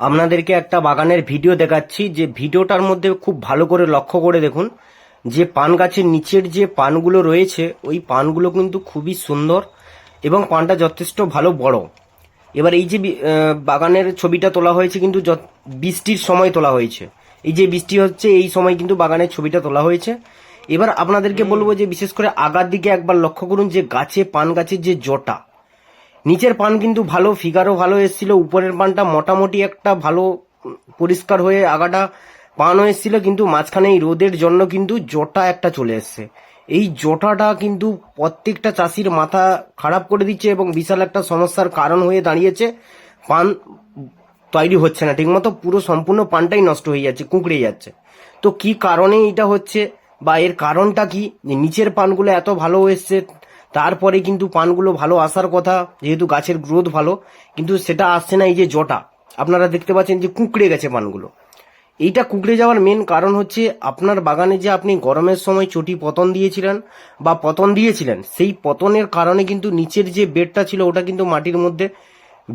আপনাদেরকে একটা বাগানের ভিডিও দেখাচ্ছি। যে ভিডিওটার মধ্যে খুব ভালো করে লক্ষ্য করে দেখুন। যে পান গাছের নিচের যে পানগুলো রয়েছে ওই পানগুলো কিন্তু খুবই সুন্দর এবং পানটা যথেষ্ট ভালো বড়। এবার এই যে বাগানের ছবিটা তোলা হয়েছে কিন্তু বৃষ্টির সময় তোলা হয়েছে। এই যে বৃষ্টি হচ্ছে এই সময় কিন্তু বাগানের ছবিটা তোলা হয়েছে। এবার আপনাদেরকে বলব যে বিশেষ করে আগার দিকে একবার লক্ষ্য করুন যে গাছে পান গাছের যে জটা নিচের পান কিন্তু ভালো, ফিগারও ভালো এসেছিল, উপরের পানটা মোটামুটি একটা ভালো পরিষ্কার হয়ে আগাটা পানও এসেছিল, কিন্তু মাঝখানে এই রোদের জন্য কিন্তু জটা একটা চলে এসছে। এই জটাটা কিন্তু প্রত্যেকটা চাষির মাথা খারাপ করে দিচ্ছে এবং বিশাল একটা সমস্যার কারণ হয়ে দাঁড়িয়েছে। পান তৈরি হচ্ছে না, ঠিকমতো পুরো সম্পূর্ণ পানটাই নষ্ট হয়ে যাচ্ছে, কুঁকড়ে যাচ্ছে। তো কি কারণে এটা হচ্ছে বা এর কারণটা কি? যে নিচের পানগুলো এত ভালো এসছে তারপরে কিন্তু পানগুলো ভালো আসার কথা, যেহেতু গাছের গ্রোথ ভালো, কিন্তু সেটা আসছে না এই যে জটা। আপনারা দেখতে পাচ্ছেন যে কুঁকড়ে গেছে পানগুলো। এইটা কুঁকড়ে যাওয়ার মেন কারণ হচ্ছে আপনার বাগানে যে আপনি গরমের সময় চটি পতন দিয়েছিলেন বা পতন দিয়েছিলেন, সেই পতনের কারণে কিন্তু নিচের যে বেডটা ছিল ওটা কিন্তু মাটির মধ্যে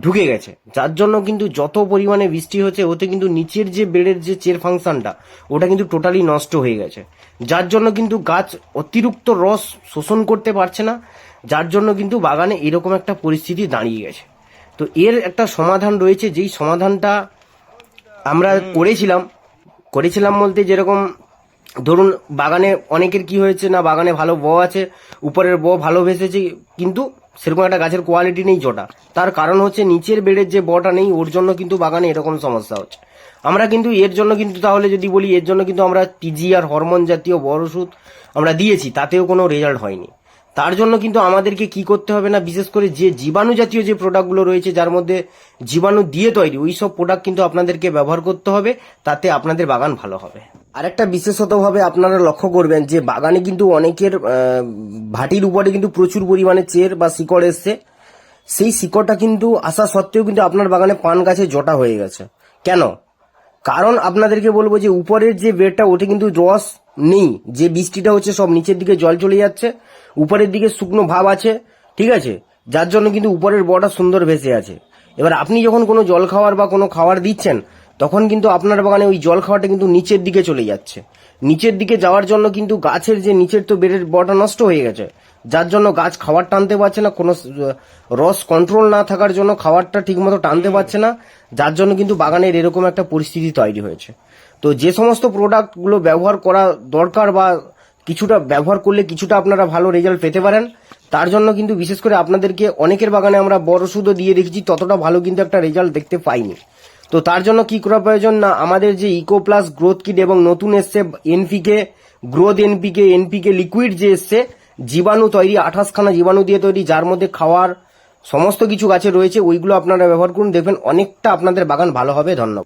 ঢুকে গেছে। যার জন্য কিন্তু যত পরিমাণে বৃষ্টি হচ্ছে, ওতে কিন্তু নিচের যে বেডের যে চের ফাংশনটা ওটা কিন্তু টোটালি নষ্ট হয়ে গেছে। যার জন্য কিন্তু গাছ অতিরিক্ত রস শোষণ করতে পারছে না, যার জন্য কিন্তু বাগানে এরকম একটা পরিস্থিতি দাঁড়িয়ে গেছে। তো এর একটা সমাধান রয়েছে, যেই সমাধানটা আমরা করেছিলাম করেছিলাম বলতে যেরকম, ধরুন বাগানে অনেকের কি হয়েছে না, বাগানে ভালো ব আছে, উপরের ব ভালো ভেসেছে, কিন্তু সেরকম একটা গাছের কোয়ালিটি নেই জটা। তার কারণ হচ্ছে নিচের বেডের যে বটা নেই, ওর জন্য কিন্তু বাগানে এরকম সমস্যা হচ্ছে। আমরা কিন্তু এর জন্য কিন্তু তাহলে যদি বলি, এর জন্য কিন্তু আমরা টিজি আর হরমোন জাতীয় বড় ওষুধ আমরা দিয়েছি, তাতেও কোনো রেজাল্ট হয়নি। তার জন্য কিন্তু আমাদেরকে কি করতে হবে না, বিশেষ করে যে জীবাণু জাতীয় যে প্রোডাক্টগুলো রয়েছে, যার মধ্যে জীবাণু দিয়ে তৈরি ওই সব প্রোডাক্ট কিন্তু আপনাদেরকে ব্যবহার করতে হবে, তাতে আপনাদের বাগান ভালো হবে। আরেকটা বিশেষতভাবে আপনারা লক্ষ্য করবেন যে বাগানে কিন্তু অনেকের ভাটির উপরে কিন্তু প্রচুর পরিমাণে চের বা শিকড় এসছে। সেই শিকড়টা কিন্তু আসা সত্ত্বেও কিন্তু আপনার বাগানে পান গাছে জটা হয়ে গেছে। কেন? কারণ আপনাদেরকে বলব যে উপরের যে বেডটা ওটা কিন্তু রস নেই। যে বৃষ্টিটা হচ্ছে সব নিচের দিকে জল চলে যাচ্ছে, উপরের দিকে শুকনো ভাব আছে, ঠিক আছে? যার জন্য কিন্তু উপরের বটা সুন্দর ভেসে আছে। এবার আপনি যখন কোনো জল খাওয়ার বা কোনো খাবার দিচ্ছেন তখন কিন্তু আপনার বাগানে ওই জল খাওয়াটা কিন্তু নিচের দিকে চলে যাচ্ছে। নিচের দিকে যাওয়ার জন্য কিন্তু গাছের যে নিচের তো বেডের বটা নষ্ট হয়ে গেছে। যার জন্য গাছ খাবার টানতে পারছে না, কোনো রস কন্ট্রোল না থাকার জন্য খাবারটা ঠিকমতো টানতে পারছে না। যার জন্য কিন্তু বাগানের এরকম একটা পরিস্থিতি তৈরি হয়েছে। তো যে সমস্ত প্রোডাক্টগুলো ব্যবহার করা দরকার বা কিছুটা ব্যবহার করলে কিছুটা আপনারা ভালো রেজাল্ট পেতে পারেন, তার জন্য কিন্তু বিশেষ করে আপনাদেরকে অনেকের বাগানে আমরা বড় ওষুধও দিয়ে দেখেছি ততটা ভালো কিন্তু একটা রেজাল্ট দেখতে পাইনি। তো তার জন্য কি করা প্রয়োজন? না, আমাদের যে ইকো প্লাস গ্রোথ কিট এবং নতুন এসছে NPK growth NPK NPK liquid যে এসছে, জীবাণু তৈরি, আঠাশখানা জীবাণু দিয়ে তৈরি, যার মধ্যে খাওয়ার সমস্ত কিছু গাছে রয়েছে, ওইগুলো আপনারা ব্যবহার করুন। দেখবেন অনেকটা আপনাদের বাগান ভালো হবে। ধন্যবাদ।